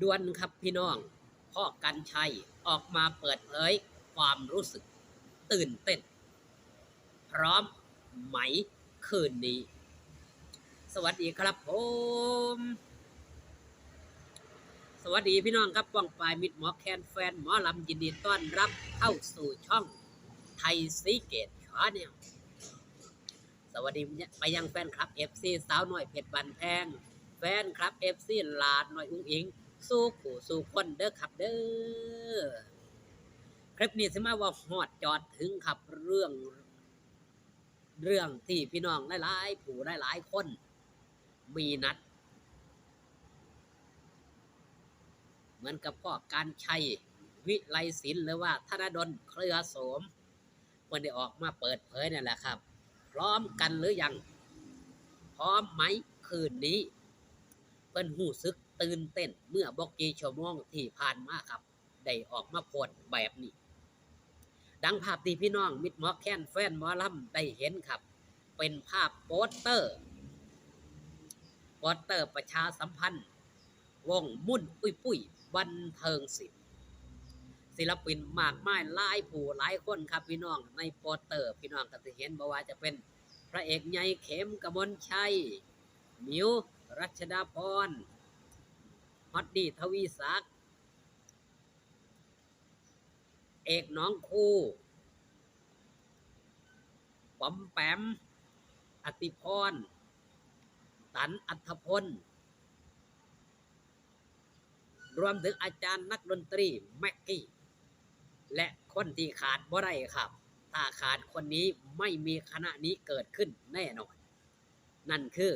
ด่วนครับพี่น้อง พ่อกันชัยออกมาเปิดเผยความรู้สึกตื่นเต้น พร้อมไหมคืนนี้ สวัสดีครับผม สวัสดีพี่น้องครับป้องปลายมิดหมอแคนแฟนหมอลำยินดีต้อนรับเข้าสู่ช่องไทยซีเกตชาแนลสวัสดีไปยังแฟนคลับเอฟซีสาวหน่อยเพชรบันแพงแฟนคลับเอฟซีลาดหน่อยอุ้งอิง สู้ขู่สู้คนเด้อครับเด้อคลิปนี้สิมาว่าฮอดจอดถึงครับเรื่อง เรื่องที่พี่น้องหลายๆผู้หลายๆคน มีนัด เหมือนกับพ่อการชัยวิไลศิลป์หรือว่าธนดลเครือโสมวันได้ออกมาเปิดเผยนั่แหละครับ พร้อมกันหรือยัง พร้อมไหมคืนนี้ เพิ่นหูซึก ตื่นเต้นเมื่อบอกกีชั่วโมงที่ผ่านมาครับ ได้ออกมาโพดแบบนี้ ดังภาพที่พี่น้องมิดมอแค้นแฟนมอลำได้เห็นครับ เป็นภาพโปสเตอร์โปสเตอร์ประชาสัมพันธ์ วงมุ่นปุ้ยปุ้ยบันเทิงศิลป์ศิลปินมากมายหลายผู้หลายคนครับพี่น้องในโปสเตอร์พี่น้องก็จะเห็นบ่ว่าจะเป็นพระเอกใหญ่เข็มกมลชัยมิวรัชดาพร ฮอตดีทวีศักดิ์เอกน้องคู่ปอมแปม อติพรตันอัธพล รวมถึงอาจารย์นักดนตรี แม็กกี้ และคนที่ขาดบ่ได้ครับ ถ้าขาดคนนี้ไม่มีคณะนี้เกิดขึ้นแน่นอน นั่นคือ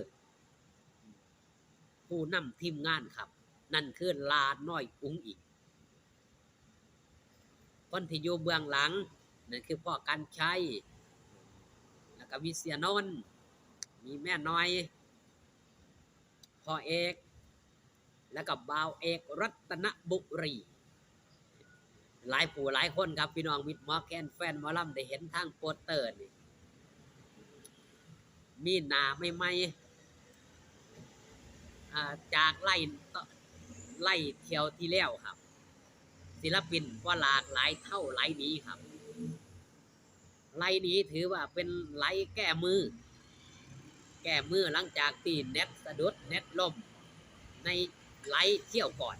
ผู้นำทีมงานครับ นั่นคือลาน้อยอุ้งอีกคนที่อยู่เบื้องหลังนั่นคือพ่อกันชัยแล้วก็มีเสียนนมีแม่น้อย พ่อเอก แล้วก็บ่าวเอกรัตนบุรี หลายผู้หลายคนครับพี่น้องมิดหมอแคนแฟนมอลำได้เห็นทางโปสเตอร์นี่มีหนาไม่ไม่จากไล่ ไล่เที่ยวที่แล้วครับ ศิลปินว่าหลากหลายเท่าไล่นี้ครับ ไล่นี้ถือว่าเป็นไล่แก้มือ แก้มือหลังจากที่เน็ตสะดุดเน็ตล่มในไล่เที่ยวก่อน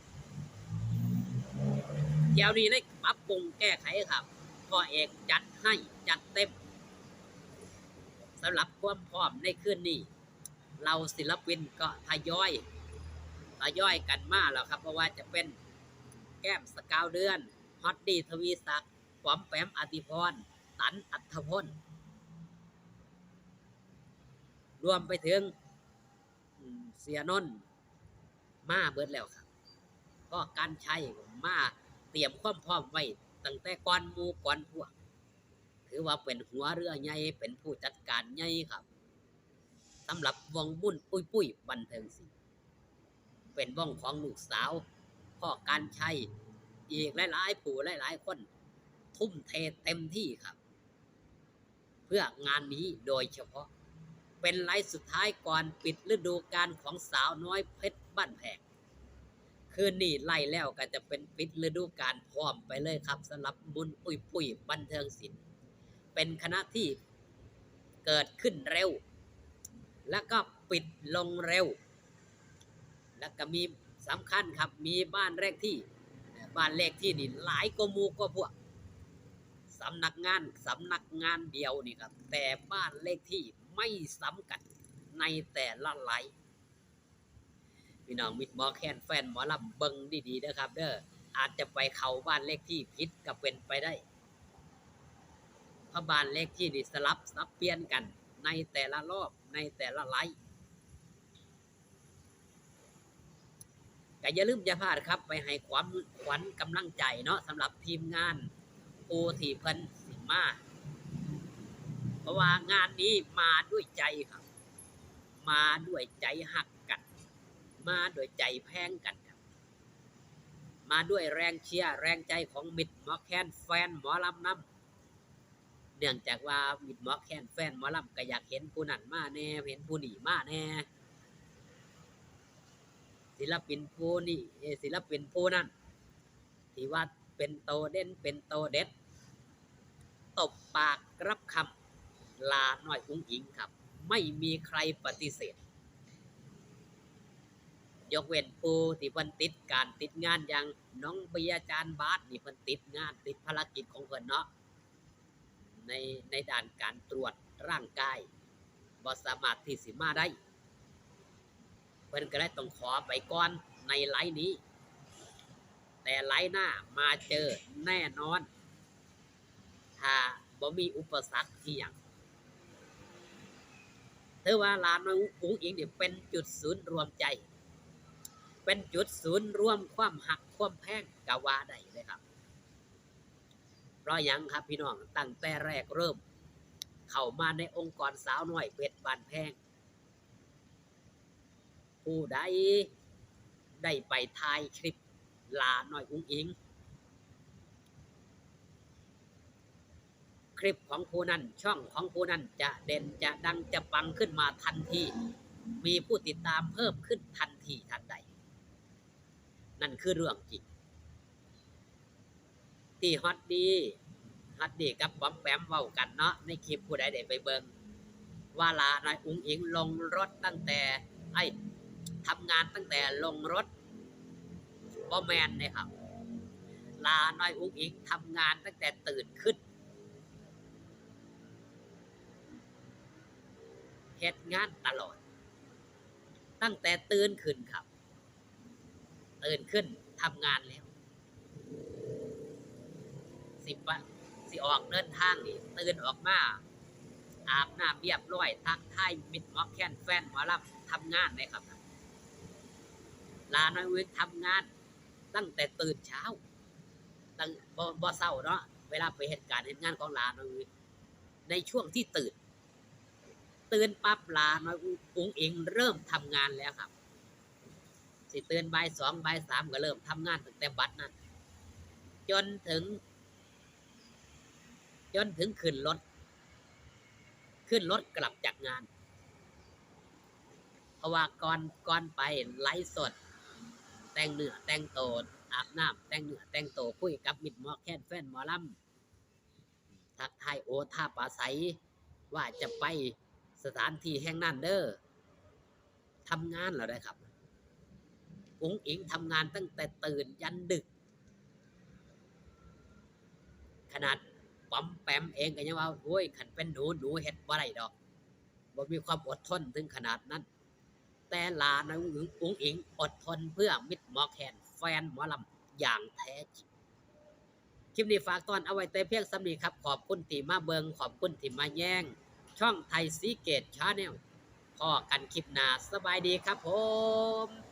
เที่ยวนี้ได้ปรับปรุงแก้ไขครับพ่อเอกจัดให้จัดเต็มสำหรับความพร้อมในคืนนี้ เราศิลปินก็ทยอย ย่อยกันมาแล้วครับ เพราะว่าจะเป็นแก้มสกาวเดือนฮอตดีทวีศักดิ์ปอมแปมอติพรตันอัธพลรวมไปถึงเสียนนมาเบิดแล้วครับก็การใช้มาเตรียมความพร้อมไว้ตั้งแต่ก่อนมูก่อนพวก ถือว่าเป็นหัวเรือใหญ่เป็นผู้จัดการใหญ่ครับสำหรับวงบุญปุ้ยปุ้ยบันเทิงศิ เป็นวงของลูกสาวพ่อการใช้อีกหลายๆผู้หลายๆคน ทุ่มเทเต็มที่ครับ เพื่องานนี้โดยเฉพาะ เป็นไลฟ์สุดท้ายก่อนปิดฤดูกาลของสาวน้อยเพชรบ้านแพงคืนนี้ไล่แล้วก็จะเป็นปิดฤดูกาลพร้อมไปเลยครับสำหรับบุญปุยปุยบันเทิงศิลป์เป็นคณะที่เกิดขึ้นเร็ว แล้วก็ปิดลงเร็ว แล้วก็มีสำคัญครับ มีบ้านเลขที่ บ้านเลขที่นี่หลายกมูก็พวกสำนักงานสำนักงานเดียวนี่ครับ แต่บ้านเลขที่ไม่ซ้ำกันในแต่ละไลน์พี่น้องมิดหมอแคนแฟนหมอลำเบิงดีๆนะครับ เด้ออาจจะไปเข้าบ้านเลขที่ผิดก็เป็นไปได้เพราะบ้านเลขที่นี่สลับสับเปลี่ยนกันในแต่ละรอบในแต่ละไลน์ ก็อย่าลืมอย่าพลาดครับ ไปให้ความขวัญกำลังใจเนาะสำหรับทีมงานโอทีเพิ่นสิมาเพราะว่างานนี้มาด้วยใจครับ มาด้วยใจหักกัน มาด้วยใจแพงกันครับ มาด้วยแรงเชียร์แรงใจของมิดหมอแคนแฟนหมอลำน้ำเนื่องจากว่ามิดหมอแคนแฟนหมอลำก็อยากเห็นผู้นั้นมาแน่เห็นผู้นี้มาแน่ ศิลปินผู้นี่ศิลปินผู้นั้นที่ว่าเป็นโตเด่นเป็นโตเด็ดตบปากรับคำลาหน่อยอุ้งอิงครับ ไม่มีใครปฏิเสธ ยกเว้นผู้ที่เพิ่นติดการติดงานอย่างน้องเบียร์จานบาสนี่เพิ่นติดงานติดภารกิจของเพิ่นเนาะในในด้านการตรวจร่างกายบ่สามารถที่สิมาได้ พิ่นก็ได้ต้องขอไปก่อนในไลน์นี้ แต่ไลน์หน้ามาเจอแน่นอน ถ้าบ่มีอุปสรรคที่หยังถือว่าลานองอุ้งอิงเนี่ยเป็นจุดศูนย์รวมใจ เป็นจุดศูนย์รวมความหักความแพงกะว่าได้เลยครับ เพราะยังครับพี่น้องตั้งแต่แรกเริ่ม เข้ามาในองค์กรสาวน้อยเพชรบานแพง ผู้ใดได้ไปถ่ายคลิปลาหน้อยอุ้งอิง คลิปของผู้นั้นช่องของผู้นั้นจะเด่นจะดังจะปังขึ้นมาทันที มีผู้ติดตามเพิ่มขึ้นทันทีทันใด นั่นคือเรื่องจริงที่ฮอตดีฮอตดีกับป๋อมแปมเว้ากันเนาะในคลิปผู้ใดได้ไปเบิงว่าลาหนายอุ้งอิงลงรถตั้งแต่ไอ้ ทำงานตั้งแต่ลงรถบอแมนเลยครับ ลาน้อยอุ้งอิงทำงานตั้งแต่ตื่นขึ้นเฮ็ดงานตลอด ตั้งแต่ตื่นขึ้นครับ ตื่นขึ้นทำงานแล้ว สิบวันสิออกเดินทางนี่ตื่นออกมาอาบน้ำเรียบร้อยทักทายมิดมอกแค้นแฟนหมอลำทำงานเลยครับ ลาน้อยเวกทำงาน ตั้งแต่ตื่นเช้า ตั้งบ่บ่เศร้าเนาะเวลาไปเหตุการณ์เหตุงานของลาน้อยเวกในช่วงที่ตื่น ตื่นปั๊บลาน้อยอุ้งเองเริ่มทำงานแล้วครับ สิตื่นบ่ายสองบ่ายสามก็เริ่มทำงานตั้งแต่บัดนั้นจนถึง จนถึงขึ้นรถ ขึ้นรถกลับจากงาน เพราะว่าก่อนก่อนไปไลฟ์สด แต่งเนื้อแต่งโตอาบน้ำแต่งเนื้อแต่งโตคุยกับมิดหมอแค้นแฟนหมอลำทักทายโอท่าปาใสว่าจะไปสถานที่แห่งนั้นเด้อทำงานแล้วได้ครับอุ๋งอิงทำงานตั้งแต่ตื่นยันดึก ขนาดป๋อมแปมเองก็ยังว่าโอ้ยขันเป็นหนูหนูเฮ็ดบ่ได้ดอกบ่มีความอดทนถึงขนาดนั้น แต่ลาในะอุ้งอุ้งอิงอดทนเพื่อมิตรหมอแคนแฟนหมอลำอย่างแท้จริงคลิปนี้ฝากตอนเอาไว้แต่เพียงสำนีครับ ขอบคุณที่มาเบิงขอบคุณที่มาแย่ง ช่องไทยซีเกตชาแนลพอกันคลิปหน้าสบายดีครับผม